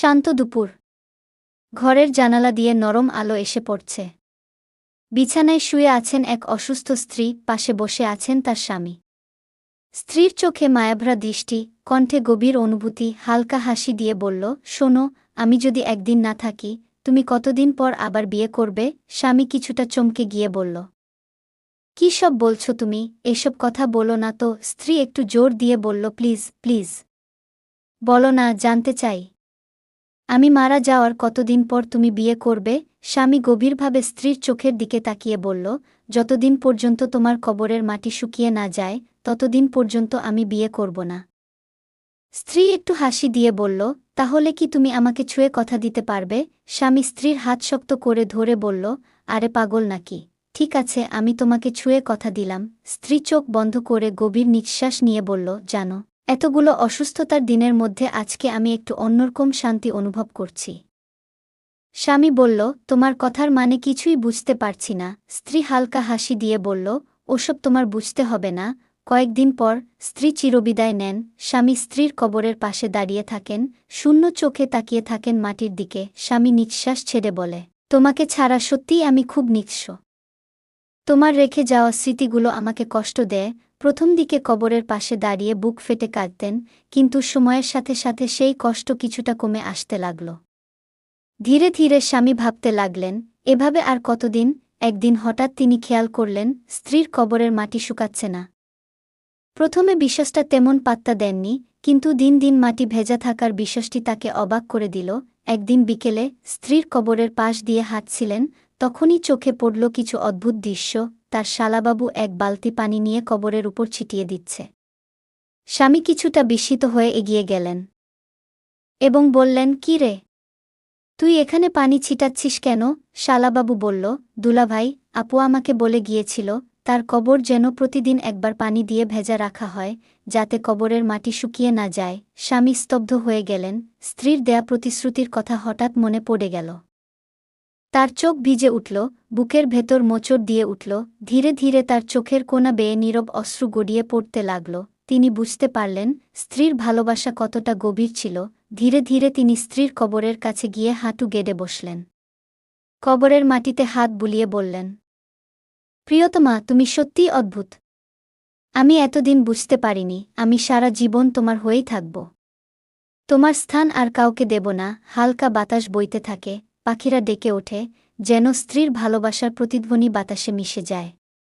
শান্ত দুপুর। ঘরের জানালা দিয়ে নরম আলো এসে পড়ছে। বিছানায় শুয়ে আছেন এক অসুস্থ স্ত্রী, পাশে বসে আছেন তার স্বামী। স্ত্রীর চোখে মায়াভরা দৃষ্টি, কণ্ঠে গভীর অনুভূতি, হালকা হাসি দিয়ে বলল, শোনো, আমি যদি একদিন না থাকি, তুমি কতদিন পর আবার বিয়ে করবে? স্বামী কিছুটা চমকে গিয়ে বলল, কি সব বলছো তুমি? এসব কথা বলো না তো। স্ত্রী একটু জোর দিয়ে বলল, প্লিজ প্লিজ। বলো না, জানতে চাই। আমি মারা যাওয়ার কতদিন পর তুমি বিয়ে করবে? স্বামী গভীরভাবে স্ত্রীর চোখের দিকে তাকিয়ে বলল, যতদিন পর্যন্ত তোমার কবরের মাটি শুকিয়ে না যায়, ততদিন পর্যন্ত আমি বিয়ে করব না। স্ত্রী একটু হাসি দিয়ে বলল, তাহলে কি তুমি আমাকে ছুঁয়ে কথা দিতে পারবে? স্বামী স্ত্রীর হাত শক্ত করে ধরে বলল, আরে পাগল নাকি? ঠিক আছে, আমি তোমাকে ছুঁয়ে কথা দিলাম। স্ত্রী চোখ বন্ধ করে গভীর নিঃশ্বাস নিয়ে বলল, জানো এতগুলো অসুস্থতার দিনের মধ্যে আজকে আমি একটু অন্যরকম শান্তি অনুভব করছি। স্বামী বলল, তোমার কথার মানে কিছুই বুঝতে পারছি না। স্ত্রী হালকা হাসি দিয়ে বলল, ওসব তোমার বুঝতে হবে না। কয়েকদিন পর স্ত্রী চিরবিদায় নেন। স্বামী স্ত্রীর কবরের পাশে দাঁড়িয়ে থাকেন। শূন্য চোখে তাকিয়ে থাকেন মাটির দিকে। স্বামী নিঃশ্বাস ছেড়ে বলে, তোমাকে ছাড়া সত্যিই আমি খুব নিঃস্ব। তোমার রেখে যাওয়া স্মৃতিগুলো আমাকে কষ্ট দেয়। প্রথম দিকে কবরের পাশে দাঁড়িয়ে বুক ফেটে কাঁদতেন, কিন্তু সময়ের সাথে সাথে সেই কষ্ট কিছুটা কমে আসতে লাগল। ধীরে ধীরে স্বামী ভাবতে লাগলেন, এভাবে আর কতদিন, একদিন হঠাৎ তিনি খেয়াল করলেন, স্ত্রীর কবরের মাটি শুকাচ্ছে না। প্রথমে বিশ্বাসটা তেমন পাত্তা দেননি, কিন্তু দিন দিন মাটি ভেজা থাকার বিশ্বাসটি তাকে অবাক করে দিল। একদিন বিকেলে স্ত্রীর কবরের পাশ দিয়ে হাঁটছিলেন, তখনই চোখে পড়ল কিছু অদ্ভুত দৃশ্য তার শালাবাবু এক বালতি পানি নিয়ে কবরের উপর ছিটিয়ে দিচ্ছে। স্বামী কিছুটা বিস্মিত হয়ে এগিয়ে গেলেন। এবং বললেন, কি রে? তুই এখানে পানি ছিটাচ্ছিস কেন? শালাবাবু বলল, দুলাভাই, আপু আমাকে বলে গিয়েছিল, তার কবর যেন প্রতিদিন একবার পানি দিয়ে ভেজা রাখা হয়, যাতে কবরের মাটি শুকিয়ে না যায়। স্বামী স্তব্ধ হয়ে গেলেন। স্ত্রীর দেয়া প্রতিশ্রুতির কথা হঠাৎ মনে পড়ে গেল। তার চোখ ভিজে উঠল, বুকের ভেতর মোচড় দিয়ে উঠল, ধীরে ধীরে তার চোখের কোনা বেয়ে নীরব অশ্রু গড়িয়ে পড়তে লাগল। তিনি বুঝতে পারলেন, স্ত্রীর ভালোবাসা কতটা গভীর ছিল, ধীরে ধীরে তিনি স্ত্রীর কবরের কাছে গিয়ে হাঁটু গেড়ে বসলেন। কবরের মাটিতে হাত বুলিয়ে বললেন, প্রিয়তমা, তুমি সত্যিই অদ্ভুত। আমি এতদিন বুঝতে পারিনি, আমি সারা জীবন তোমার হয়েই থাকব। তোমার স্থান আর কাউকে দেব না, হালকা বাতাস বইতে থাকে পাখিরা ডেকে ওঠে যেন স্ত্রীর ভালোবাসার প্রতিধ্বনি বাতাসে মিশে যায়।